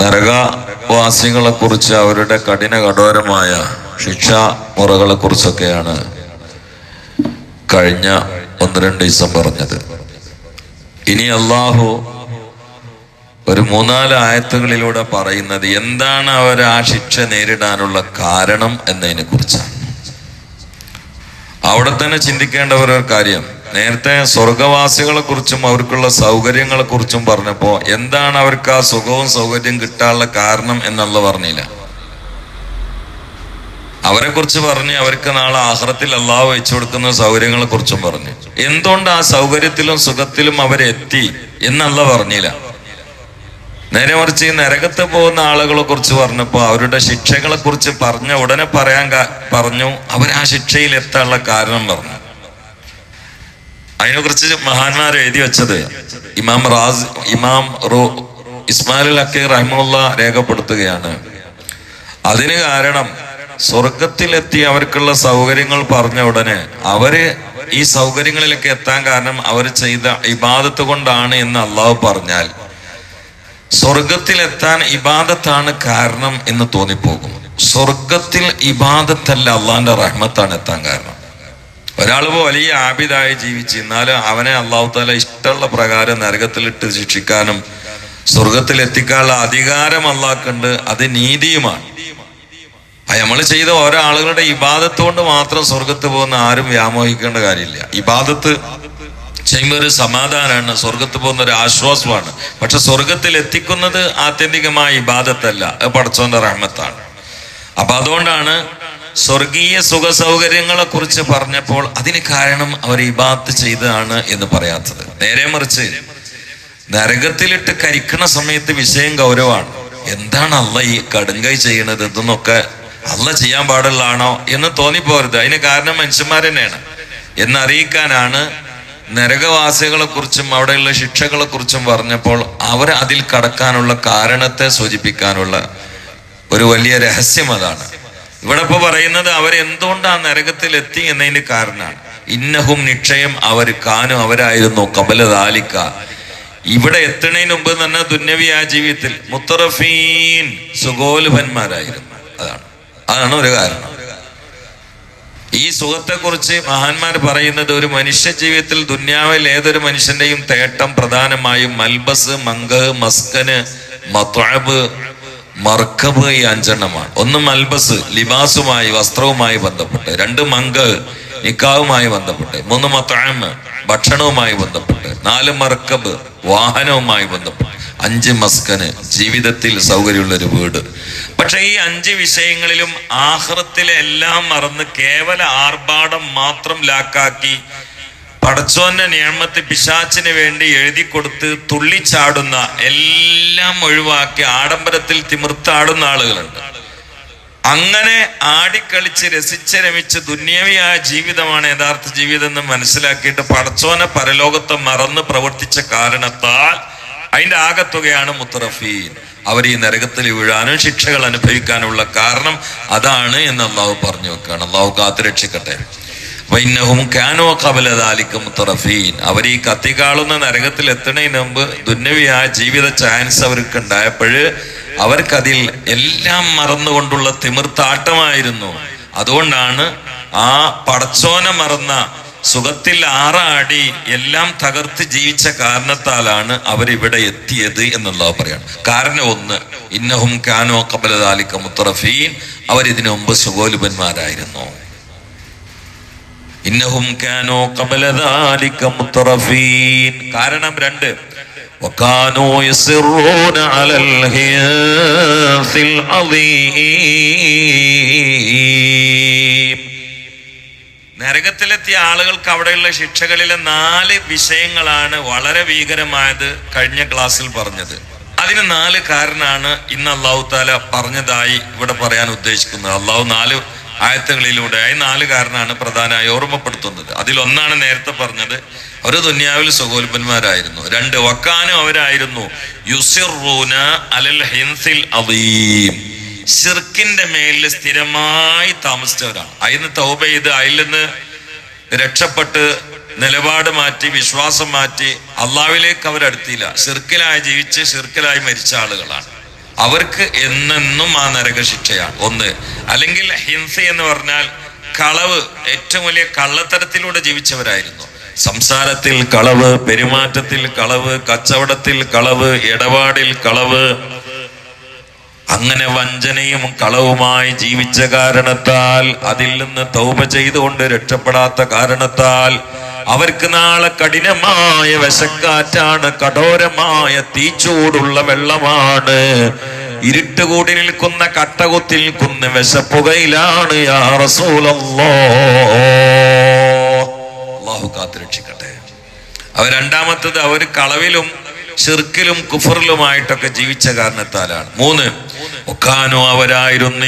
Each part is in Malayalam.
നരകവാസികളെ കുറിച്ച് അവരുടെ കഠിന കഠോരമായ ശിക്ഷാ മുറകളെ കുറിച്ചൊക്കെയാണ് കഴിഞ്ഞ ഒന്ന് രണ്ട് ദിവസം പറഞ്ഞത്. ഇനി അള്ളാഹു ഒരു മൂന്നാൽ ആയത്തുകളിലൂടെ പറയുന്നത് എന്താണ് അവർ ആ ശിക്ഷ നേരിടാനുള്ള കാരണം എന്നതിനെ കുറിച്ചാണ് അവിടെ തന്നെ ചിന്തിക്കേണ്ട ഒരു കാര്യം. നേരത്തെ സ്വർഗവാസികളെ കുറിച്ചും അവർക്കുള്ള സൗകര്യങ്ങളെ കുറിച്ചും പറഞ്ഞപ്പോ എന്താണ് അവർക്ക് ആ സുഖവും സൗകര്യം കിട്ടാനുള്ള കാരണം എന്നുള്ള പറഞ്ഞില്ല. അവരെ കുറിച്ച് പറഞ്ഞ് അവർക്ക് നാളെ ആഹ്റത്തിൽ അള്ളാഹ് വെച്ചു കൊടുക്കുന്ന സൗകര്യങ്ങളെ കുറിച്ചും പറഞ്ഞു. എന്തുകൊണ്ട് ആ സൗകര്യത്തിലും സുഖത്തിലും അവരെത്തി എന്നല്ല പറഞ്ഞില്ല. നേരെ മറിച്ച് ഈ നരകത്ത് പോകുന്ന ആളുകളെ കുറിച്ച് പറഞ്ഞപ്പോ അവരുടെ ശിക്ഷകളെ കുറിച്ച് പറഞ്ഞ ഉടനെ പറയാൻ പറഞ്ഞു അവർ ആ ശിക്ഷയിൽ എത്താനുള്ള കാരണം പറഞ്ഞു. അതിനെ കുറിച്ച് മഹാന്മാർ എഴുതി വെച്ചത് ഇമാം റാസ് ഇമാം റോ ഇസ്മായിൽ അക്കി റഹ്മുള്ള രേഖപ്പെടുത്തുകയാണ്. അതിന് കാരണം സ്വർഗത്തിലെത്തി അവർക്കുള്ള സൗകര്യങ്ങൾ പറഞ്ഞ ഉടനെ അവർ ഈ സൗകര്യങ്ങളിലേക്ക് എത്താൻ കാരണം അവർ ചെയ്ത ഇബാദത്ത് കൊണ്ടാണ് എന്ന് അള്ളാഹു പറഞ്ഞാൽ സ്വർഗത്തിലെത്താൻ ഇബാദത്താണ് കാരണം എന്ന് തോന്നിപ്പോകും. സ്വർഗത്തിൽ ഇബാദത്തല്ല അള്ളാന്റെ റഹ്മത്താണ് എത്താൻ കാരണം. ഒരാൾ വലിയ ആബിദായി ജീവിച്ച് എന്നാലും അവനെ അള്ളാഹു താല ഇഷ്ടമുള്ള പ്രകാരം നരകത്തിലിട്ട് ശിക്ഷിക്കാനും സ്വർഗത്തിൽ എത്തിക്കാനുള്ള അധികാരം അള്ളാക്കുണ്ട് അത് നീതിയുമാണ്. നമ്മൾ ചെയ്ത ഓരോ ആളുകളുടെ ഇബാദത്ത് കൊണ്ട് മാത്രം സ്വർഗത്ത് പോകുന്ന ആരും വ്യാമോഹിക്കേണ്ട കാര്യമില്ല. ഇബാദത്ത് ചെയ്യുമ്പോൾ ഒരു സമാധാനമാണ് സ്വർഗത്ത് പോകുന്ന ഒരു ആശ്വാസമാണ്. പക്ഷെ സ്വർഗത്തിൽ എത്തിക്കുന്നത് ആത്യന്തികമായ ഇബാദത്തല്ല. അത് പടച്ചോന്റെ റഹ്മത്താണ്. അപ്പൊ അതുകൊണ്ടാണ് സ്വർഗീയ സുഖ സൗകര്യങ്ങളെ കുറിച്ച് പറഞ്ഞപ്പോൾ അതിന് കാരണം അവർ ഇബാത്ത് ചെയ്തതാണ് എന്ന് പറയാത്തത്. നേരെ മറിച്ച് നരകത്തിലിട്ട് കരിക്കണ സമയത്ത് വിഷയം ഗൗരവമാണ്. എന്താണ് അല്ല ഈ കടുങ്കൈ ചെയ്യണത്? ഇതെന്നൊക്കെ അല്ല ചെയ്യാൻ പാടുള്ളതാണോ എന്ന് തോന്നിപ്പോരുത്. അതിന് കാരണം മനുഷ്യന്മാർ തന്നെയാണ് എന്നറിയിക്കാനാണ് നരകവാസികളെ കുറിച്ചും അവിടെയുള്ള ശിക്ഷകളെ കുറിച്ചും പറഞ്ഞപ്പോൾ അവർ അതിൽ കടക്കാനുള്ള കാരണത്തെ സൂചിപ്പിക്കാനുള്ള ഒരു വലിയ രഹസ്യം അതാണ്. ഇവിടെ ഇപ്പൊ പറയുന്നത് ആ നരകത്തിൽ എത്തി എന്നതിന് കാരണമാണ്. ഇന്നഹും നിക്ഷയം അവർ കാനും അവരായിരുന്നു കബലദാലിക്ക ഇവിടെ എത്തണതിന് മുമ്പ് തന്നെ ദുന്നവിയാ ജീവിതത്തിൽ മുത്തറഫീൻ സുഗോലുഭന്മാരായിരുന്നു. അതാണ്. അതാണ് ഒരു കാരണം. ഈ സുഖത്തെക്കുറിച്ച് മഹാന്മാർ പറയുന്നത് ഒരു മനുഷ്യ ജീവിതത്തിൽ ദുന്യാവിൽ ഏതൊരു മനുഷ്യന്റെയും തേട്ടം പ്രധാനമായും മൽബസ് മങ്ക് മസ്കന് മത്വബ് മർക്കബ് ഈ അഞ്ചെണ്ണമാണ്. ഒന്ന് മൽബസ് ലിബാസുമായി വസ്ത്രവുമായി ബന്ധപ്പെട്ട്. രണ്ട് മങ്ക് നിക്കാവുമായി ബന്ധപ്പെട്ട്. മൂന്ന് മത്താമ് ഭക്ഷണവുമായി ബന്ധപ്പെട്ട്. നാല് മർക്കബ് വാഹനവുമായി ബന്ധപ്പെട്ട്. അഞ്ച് മസ്കന് ജീവിതത്തിൽ സൗകര്യമുള്ള ഒരു വീട്. പക്ഷെ ഈ അഞ്ച് വിഷയങ്ങളിലും ആഹ്റത്തിലെ എല്ലാം മറന്ന് കേവല ആർഭാടം മാത്രം ലാക്കാക്കി പടച്ചോന്റെ നിയമത്ത് പിശാച്ചിന് വേണ്ടി എഴുതി കൊടുത്ത് തുള്ളിച്ചാടുന്ന എല്ലാം ഒഴിവാക്കി ആഡംബരത്തിൽ തിമിർത്താടുന്ന ആളുകളുണ്ട്. അങ്ങനെ ആടിക്കളിച്ച് രസിച്ച് രമിച്ച് ദുന്യവിയായ ജീവിതമാണ് യഥാർത്ഥ ജീവിതം എന്ന് മനസ്സിലാക്കിയിട്ട് പടച്ചോനെ പരലോകത്തെ മറന്ന് പ്രവർത്തിച്ച കാരണത്താൽ അതിന്റെ ആകത്തുകയാണ് മുത്തറഫീൻ. അവർ ഈ നരകത്തിൽ വീഴാനും ശിക്ഷകൾ അനുഭവിക്കാനുള്ള കാരണം അതാണ് എന്ന് അള്ളാഹു പറഞ്ഞു വെക്കുകയാണ്. അള്ളാഹു കാത്തു വൈന്നഹും കാനോ കബലദാലിക്ക് മുത്തറഫീൻ. അവർ ഈ കത്തിക്കാളുന്ന നരകത്തിൽ എത്തുന്നതിന് മുമ്പ് ദുന്നവിയായ ജീവിത ചാൻസ് അവർക്ക് ഉണ്ടായപ്പോഴ് അവർക്കതിൽ എല്ലാം മറന്നുകൊണ്ടുള്ള തിമിർത്താട്ടമായിരുന്നു. അതുകൊണ്ടാണ് ആ പടച്ചോന മറന്ന സുഖത്തിൽ ആറാടി എല്ലാം തകർത്ത് ജീവിച്ച കാരണത്താലാണ് അവരിവിടെ എത്തിയത് എന്നുള്ളത് പറയാണ്. കാരണം ഒന്ന് ഇന്നഹും കാനോ കബലദാലിക്ക മുത്തറഫീൻ. അവരിതിനു മുമ്പ് സുഗോലുപന്മാരായിരുന്നു ഇന്നഹും കാനോ ഖബലദാലിക മുത്തറഫീൻ കാരണം രണ്ട് وكانوا يصرون على الهياث العظيم നരകത്തിലെത്തിയ ആളുകൾക്ക് അവിടെയുള്ള ശിക്ഷകളിലെ നാല് വിഷയങ്ങളാണ് വളരെ ഭീകരമായത് കഴിഞ്ഞ ക്ലാസ്സിൽ പറഞ്ഞത് അതിന് നാല് കാരണമാണ് ഇന്ന് അള്ളാഹു താല പറഞ്ഞതായി ഇവിടെ പറയാൻ ഉദ്ദേശിക്കുന്നത് അള്ളാഹു നാല് ആയത്തുകളിലൂടെ. ഈ നാല് കാരണമാണ് പ്രധാനമായി ഓർമ്മപ്പെടുത്തുന്നത്. അതിലൊന്നാണ് നേരത്തെ പറഞ്ഞത് അവർ ദുന്യാവിൽ സുഗോൽപന്മാരായിരുന്നു രണ്ട് വക്കാനും അവരായിരുന്നു. യുസിറൂന അലൽ ഹിൻസിൽ അവീം ഷിർക്കിന്റെ മേലിൽ സ്ഥിരമായി താമസിച്ചവരാണ്. അതിന് തൗബ ചെയ്ത് അതിൽ നിന്ന് രക്ഷപ്പെട്ട് നിലപാട് മാറ്റി വിശ്വാസം മാറ്റി അള്ളാവിലേക്ക് അവരടുത്തില്ല. ഷിർക്കിലായി ജീവിച്ച് ഷിർക്കിലായി മരിച്ച ആളുകളാണ്. അവർക്ക് എന്നെന്നും ആ നരക ശിക്ഷയാണ് ഒന്ന് അല്ലെങ്കിൽ ഹിംസ എന്ന് പറഞ്ഞാൽ കളവ് ഏറ്റവും വലിയ കള്ളത്തരത്തിലൂടെ ജീവിച്ചവരായിരുന്നു. സംസാരത്തിൽ കളവ് പെരുമാറ്റത്തിൽ കളവ് കച്ചവടത്തിൽ കളവ് ഇടപാടിൽ കളവ് അങ്ങനെ വഞ്ചനയും കളവുമായി ജീവിച്ച കാരണത്താൽ അതിൽ നിന്ന് തൗപ ചെയ്തുകൊണ്ട് രക്ഷപ്പെടാത്ത കാരണത്താൽ അവർക്ക് നാളെ കഠിനമായ വിശക്കാറ്റാണ് കഠോരമായ തീച്ചൂടുള്ള വെള്ളമാണ്. ഇരുട്ട് കൂടി നിൽക്കുന്ന കട്ടകുത്തി നിൽക്കുന്ന വിശപ്പുകയിലാണ് അള്ളാഹു കാത്തുരക്ഷിക്കട്ടെ അവർ രണ്ടാമത്തത് അവർ കളവിലും ഷിർക്കിലും കുഫറിലുമായിട്ടൊക്കെ ജീവിച്ച കാരണത്താലാണ്. മൂന്ന് ഒക്കാനോ അവരായിരുന്നു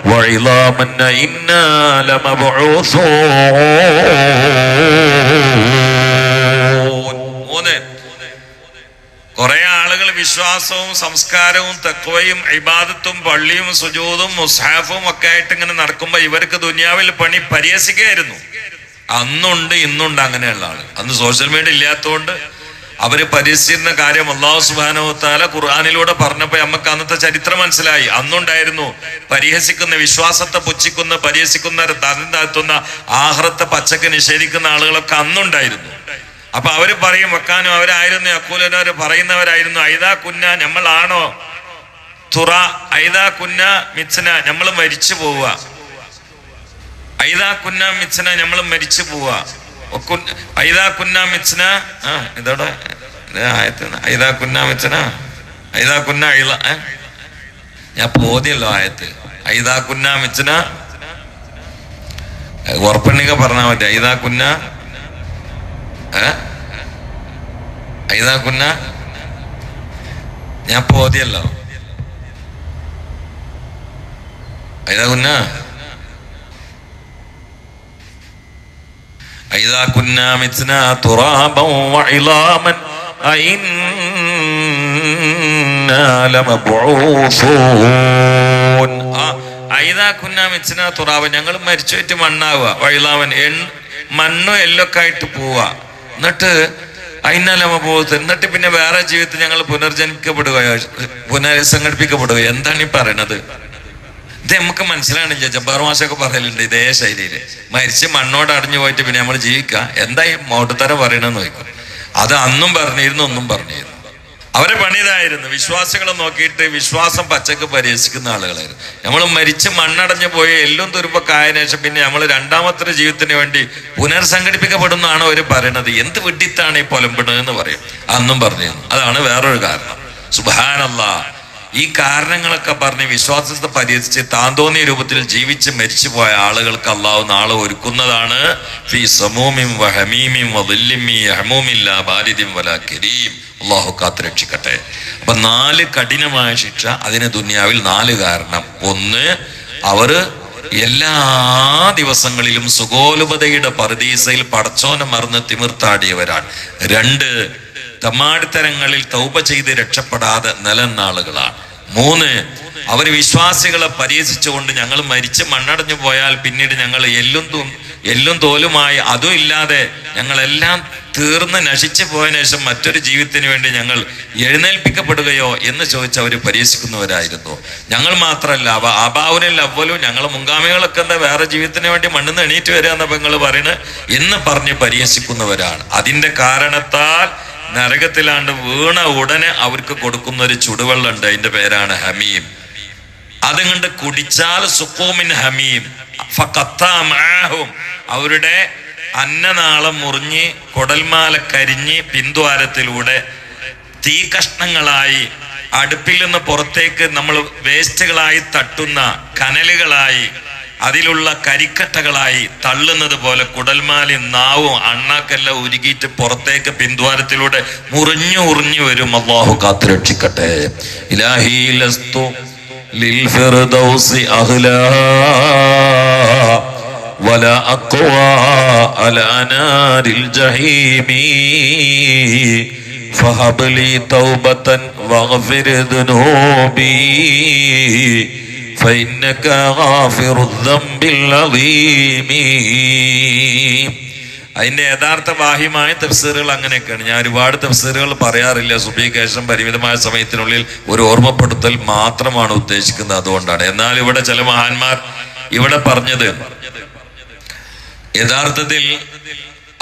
യഖൂലൂന إنا لمبعوثون. മൂന്ന് കുറെ ആളുകൾ വിശ്വാസവും സംസ്കാരവും തക്വയും ഇബാദത്തും പള്ളിയും സുജൂതും മുസാഫും ഒക്കെ ആയിട്ട് ഇങ്ങനെ നടക്കുമ്പോൾ ഇവർക്ക് ദുനിയാവിൽ പണി പരിഹസിക്കായിരുന്നു. അന്നുണ്ട് ഇന്നുണ്ട് അങ്ങനെയുള്ള ആൾ അന്ന് സോഷ്യൽ മീഡിയ ഇല്ലാത്തതുകൊണ്ട് അവർ പരിശീലന കാര്യം അള്ളാഹു സുബാനോത്താല ഖുർആാനിലൂടെ പറഞ്ഞപ്പോ നമുക്ക് അന്നത്തെ ചരിത്രം മനസ്സിലായി. അന്നുണ്ടായിരുന്നു പരിഹസിക്കുന്ന വിശ്വാസത്തെ പുച്ഛിക്കുന്ന പരിഹസിക്കുന്ന തരം താഴ്ത്തുന്ന ആഹ്റത്തെ പച്ചക്ക് നിഷേധിക്കുന്ന ആളുകളൊക്കെ അന്നുണ്ടായിരുന്നു. അപ്പൊ അവർ പറയും വെക്കാനും അവരായിരുന്നു അക്കൂലനവര് പറയുന്നവരായിരുന്നു. ഐതാ കുന്ന നമ്മളാണോ തുറ ഐതാ കുന്ന മിച്ചന നമ്മൾ മരിച്ചു പോവുക. ഐതാ കുന്ന മിച്ചന നമ്മൾ മരിച്ചു പോവുക. ഒക്കു- ഐതാ കുന്ന മിച്ചന ആ ഇതോടെ. ഇത് ആയത്ത് ഐതാ കുന്ന ഐള. ഞാൻ പോതിയല്ലോ ആയത്ത്. ഐതാ കുന്ന മിച്ചന ഉറപ്പണ്ണിക പറഞ്ഞാൽ മതി. ഐതാ കുന്ന. ഐദാ കുന്ന. ഞാൻ പോതിയല്ലോ ഐതാ കുന്ന. ഐതാ കുന്ന മിത്ന തുറാബൻ ഞങ്ങൾ മരിച്ചുപോയിട്ട് മണ്ണാവുക. വഴിലാമൻ എൺ മണ്ണും എല്ലൊക്കെ ആയിട്ട് പോവുക. എന്നിട്ട് അയിനാലമ്മ പോകത്ത് എന്നിട്ട് പിന്നെ വേറെ ജീവിതത്തിൽ ഞങ്ങൾ പുനർജനിക്കപ്പെടുകയോ പുനർസംഘടിപ്പിക്കപ്പെടുകയോ എന്താണ് ഈ പറയണത്? ഇത് നമുക്ക് മനസ്സിലാണില്ല ജബ്ബാർ മാഷൊക്കെ പറയലുണ്ട് ഇതേ ശൈലിയിൽ. മരിച്ച് മണ്ണോട് അടഞ്ഞു പോയിട്ട് പിന്നെ നമ്മൾ ജീവിക്കുക എന്താ ഈ മോട്ടുത്തര പറയണെന്ന് നോക്കും. അത് അന്നും പറഞ്ഞിരുന്നു ഒന്നും പറഞ്ഞിരുന്നു. അവരെ പണിതായിരുന്നു വിശ്വാസികളെ നോക്കിയിട്ട് വിശ്വാസം പച്ചക്ക് പരിഹസിക്കുന്ന ആളുകളായിരുന്നു. നമ്മൾ മരിച്ച് മണ്ണടഞ്ഞു പോയി എല്ലും തുരുമ്പൊക്കെ ആയതിനു ശേഷം പിന്നെ നമ്മൾ രണ്ടാമത്തെ ജീവിതത്തിന് വേണ്ടി പുനർസംഘടിപ്പിക്കപ്പെടുന്നതാണ് അവർ പറയണത്. എന്ത് വിട്ടിത്താണ് ഈ പൊലമ്പിടുന്നത് എന്ന് പറയും. അന്നും പറഞ്ഞിരുന്നു. അതാണ് വേറൊരു കാരണം. സുബാനല്ലാ ഈ കാരണങ്ങളൊക്കെ പറഞ്ഞ് വിശ്വാസത്തെ പരിഹരിച്ച് താൻ തോന്നിയ രൂപത്തിൽ ജീവിച്ച് മരിച്ചു പോയ ആളുകൾക്ക് അള്ളാഹു നാളെ ഒരുക്കുന്നതാണ്. ഫീ സമൂമിം വഹമീമിം കരീം. അള്ളാഹു കാത്തുരക്ഷിക്കട്ടെ അപ്പൊ നാല് കഠിനമായ ശിക്ഷ അതിന് ദുനിയാവിൽ നാല് കാരണം. ഒന്ന് അവർ എല്ലാ ദിവസങ്ങളിലും സുഗോലുപതയുടെ പറുദീസയിൽ പടച്ചോനെ മറന്ന് തിമിർത്താടിയവരാണ്. രണ്ട് തമാടിത്തരങ്ങളിൽ തൗപ ചെയ്ത് രക്ഷപ്പെടാതെ നിലനാളുകളാണ് മൂന്ന് അവർ വിശ്വാസികളെ പരിഹസിച്ചുകൊണ്ട് ഞങ്ങൾ മരിച്ച് മണ്ണടഞ്ഞു പോയാൽ പിന്നീട് ഞങ്ങൾ എല്ലും തൂ എല്ലും തോലുമായി അതും ഇല്ലാതെ ഞങ്ങളെല്ലാം തീർന്ന് നശിച്ചു പോയതിനു ശേഷം മറ്റൊരു ജീവിതത്തിന് വേണ്ടി ഞങ്ങൾ എഴുന്നേൽപ്പിക്കപ്പെടുകയോ എന്ന് ചോദിച്ച് അവർ പരിഹസിക്കുന്നവരായിരുന്നു ഞങ്ങൾ മാത്രമല്ല അവ അബാവുനിൽ അവലും ഞങ്ങൾ മുൻഗാമികളൊക്കെ എന്താ വേറെ ജീവിതത്തിന് വേണ്ടി മണ്ണിന്ന് എണീറ്റ് വരിക എന്നപ്പോൾ നിങ്ങൾ പറയുന്നത് എന്ന് പറഞ്ഞ് പരിഹസിക്കുന്നവരാണ് അതിന്റെ കാരണത്താൽ നരകത്തിലാണ്ട് വീണ ഉടനെ അവർക്ക് കൊടുക്കുന്ന ഒരു ചുടുവെള്ളം ഉണ്ട് അതിന്റെ പേരാണ് ഹമീം. അതുകൊണ്ട് കുടിച്ചാൽ സുക്കോമിൻ ഹമീം. അവരുടെ അന്നനാളം മുറിഞ്ഞ് കൊടൽമാല കരിഞ്ഞ് പിന്തുവാരത്തിലൂടെ തീ കഷ്ണങ്ങളായി അടുപ്പിൽ നിന്ന് പുറത്തേക്ക് നമ്മൾ വേസ്റ്റുകളായി തട്ടുന്ന കനലുകളായി അതിലുള്ള കരിക്കട്ടകളായി തള്ളുന്നത് പോലെ കുടൽമാലി നാവും അണ്ണാക്കെല്ലാം ഉരുകിയിട്ട് പുറത്തേക്ക് പിന്തുവാരത്തിലൂടെ മുറിഞ്ഞു ഉറിഞ്ഞു വരും അള്ളാഹു കാത്തു രക്ഷിക്കട്ടെ ഇലാഹി ലസ്തു للفردوس أهلا ولا أقوى على نار الجحيم فهب لي توبة واغفر ذنوبي فإنك غافر الذنب العظيم അതിന്റെ യഥാർത്ഥ ബാഹ്യമായ തഫ്സീറുകൾ അങ്ങനെയൊക്കെയാണ് ഞാൻ ഒരുപാട് തഫ്സീറുകൾ പറയാറില്ല സുബീകേശം പരിമിതമായ സമയത്തിനുള്ളിൽ ഒരു ഓർമ്മപ്പെടുത്തൽ മാത്രമാണ് ഉദ്ദേശിക്കുന്നത് അതുകൊണ്ടാണ് എന്നാൽ ഇവിടെ ചില മഹാന്മാർ ഇവിടെ പറഞ്ഞത് യഥാർത്ഥത്തിൽ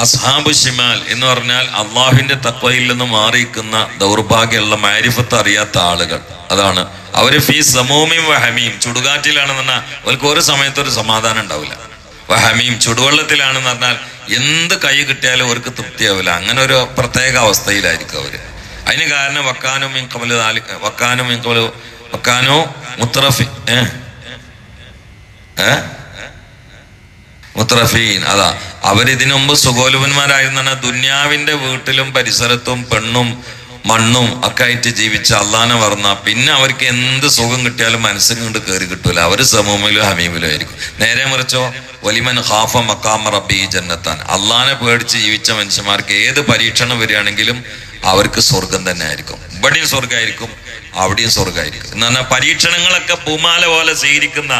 അസ്ഹാബു ഷിമാൽ എന്ന് പറഞ്ഞാൽ അള്ളാഹുവിന്റെ തക്വയിൽ നിന്ന് മാറിയിരിക്കുന്ന ദൗർഭാഗ്യമുള്ള മാരിഫത്ത് അറിയാത്ത ആളുകൾ. അതാണ്. അവർ ഫീ സമൂമിയും വഹമീം ചുടുകാറ്റിലാണെന്ന് പറഞ്ഞാൽ അവർക്ക് ഒരു സമയത്ത് ഒരു സമാധാനം ഉണ്ടാവില്ല. വഹമീം ചുടുവെള്ളത്തിലാണെന്ന് പറഞ്ഞാൽ എന്ത് കൈ കിട്ടിയാലും അവർക്ക് തൃപ്തിയാവില്ല. അങ്ങനെ ഒരു പ്രത്യേക അവസ്ഥയിലായിരിക്കും അവർ. അതിന് കാരണം വക്കാനും ഇൻകമൽ നാല് വക്കാനും ഇൻകമൽ വക്കാനോ മുത്തറഫി ഏ? ഏ? മുത്രഫീൻ അതാ അവരിതിനു മുമ്പ് സുഗോലുപന്മാരായിരുന്ന ദുന്യാവിന്റെ വീട്ടിലും പരിസരത്തും പെണ്ണും മണ്ണും ഒക്കെ ആയിട്ട് ജീവിച്ച അള്ളാനെ വർന്ന പിന്നെ അവർക്ക് എന്ത് സുഖം കിട്ടിയാലും മനസ്സിന് കൊണ്ട് കയറി കിട്ടൂല. അവർ സമൂമിലും ഹമീമിലും ആയിരിക്കും. നേരെ മറിച്ചോ വലിമൻ ഹാഫ മക്കാമ റബ്ബി ജന്നത്താൻ. അള്ളാനെ പേടിച്ച് ജീവിച്ച മനുഷ്യന്മാർക്ക് ഏത് പരീക്ഷണം വരികയാണെങ്കിലും അവർക്ക് സ്വർഗം തന്നെ ആയിരിക്കും. ഇവിടെയും സ്വർഗമായിരിക്കും അവിടെയും സ്വർഗമായിരിക്കും എന്ന് പറഞ്ഞാൽ പരീക്ഷണങ്ങളൊക്കെ പൂമാല പോലെ സ്വീകരിക്കുന്ന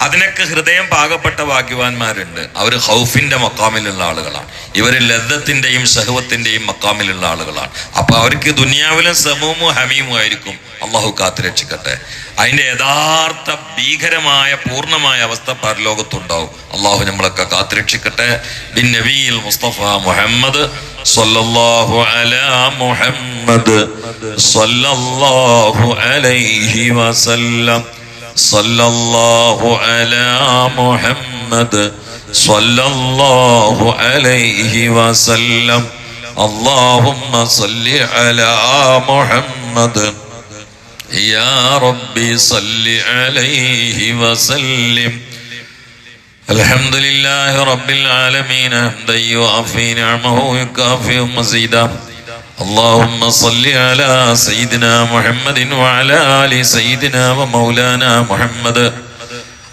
അതിനൊക്കെ ഹൃദയം പാകപ്പെട്ട ഭാഗ്യവാന്മാരുണ്ട്. അവർ ഹൗഫിന്റെ മക്കാമിലുള്ള ആളുകളാണ്. ഇവർ ലദ്ദത്തിന്റെയും സഹവത്തിന്റെയും മക്കാമിലുള്ള ആളുകളാണ്. അപ്പൊ അവർക്ക് ദുനിയാവിലും സമൂമും ഹമീമും ആയിരിക്കും. അള്ളാഹു കാത്തുരക്ഷിക്കട്ടെ അതിന്റെ യഥാർത്ഥ ഭീകരമായ പൂർണമായ അവസ്ഥ പരലോകത്തുണ്ടാവും. അള്ളാഹു നമ്മളൊക്കെ കാത്തുരക്ഷിക്കട്ടെ ബിൻ നബിയിൽ മുസ്തഫ മുഹമ്മദ് അലാ മുഹമ്മദ് അലൈഹി വസല്ലം. صلى الله على محمد صلى الله عليه وسلم اللهم صل على محمد يا ربي صل عليه وسلم الحمد لله رب العالمين حمدا يوافي نعمه ويكافئ مزيدا اللهم صل على سيدنا محمد وعلى آل سيدنا ومولانا محمد.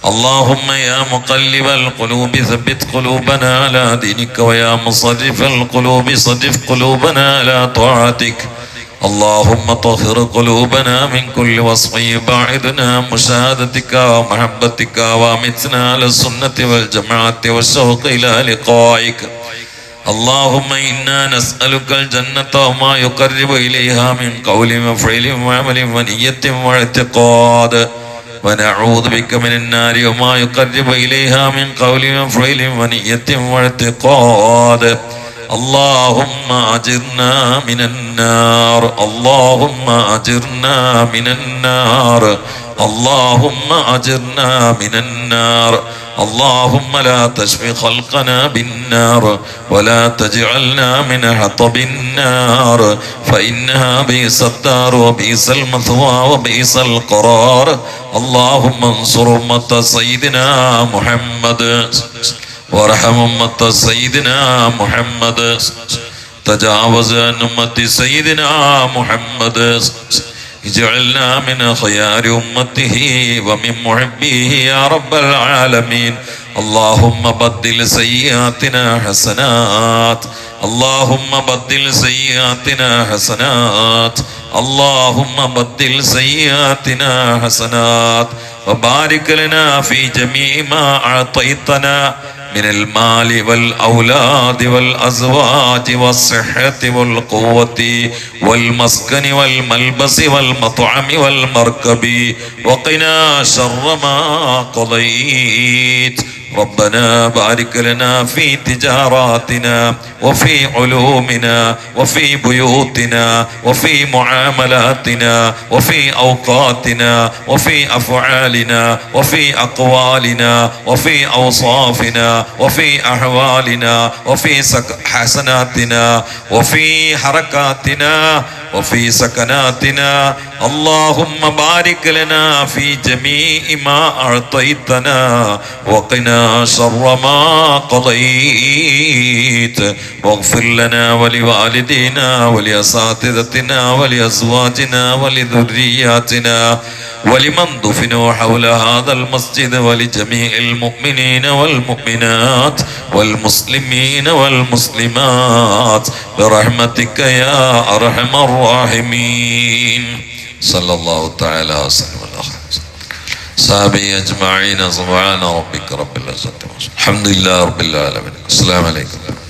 اللهم يا مقلب القلوب ثبت قلوبنا على دينك ويا مصرف القلوب صرف قلوبنا على طاعتك. اللهم طهر قلوبنا من كل وصف يباعدنا مشاهدتك ومحبتك وامتنا على السنة والجماعة والشوق إلى لقائك. اللهم إنا نسألك الجنة وما يقرب إليها من قول وفعل وعمل ونية واعتقاد ونعوذ بك من النار وما يقرب إليها من قول وفعل ونية واعتقاد اللهم أجرنا من النار اللهم أجرنا من النار اللهم أجرنا من النار اللهم لا تشفي خلقنا بالنار ولا تجعلنا من حطب النار فإنها بئس الدار وبئس المثوى وبئس القرار اللهم انصر أمة سيدنا محمد وارحم أمة سيدنا محمد تجاوز عن أمة سيدنا محمد اجعلنا من خيار أمته ومن محبيه يا رب العالمين اللهم بدل سيئاتنا حسنات اللهم بدل سيئاتنا حسنات اللهم بدل سيئاتنا حسنات وبارك لنا في جميع ما أعطيتنا من المال والأولاد والأزواج والصحة والقوة والمسكن والملبس والمطعم والمركب. وقنا شر ما قضيت. ربنا بارك لنا في تجاراتنا وفي علومنا وفي بيوتنا وفي معاملاتنا وفي أوقاتنا وفي أفعالنا وفي أقوالنا وفي أوصافنا وفي أحوالنا وفي حسناتنا وفي حركاتنا وفي سكناتنا اللهم بارك لنا في جميع ما أعطيتنا وقنا شر ما قضيت. واغفر لنا ولوالدينا ولأساتذتنا ولأزواجنا ولذرياتنا ولمن دفنوا حول هذا المسجد ولجميع المؤمنين والمؤمنات والمسلمين والمسلمات. برحمتك يا أرحم الراحمين صلى الله تعالى وسلم صحابي أجمعين سبحان ربك رب العزة. الحمد لله رب العالمين. السلام عليكم.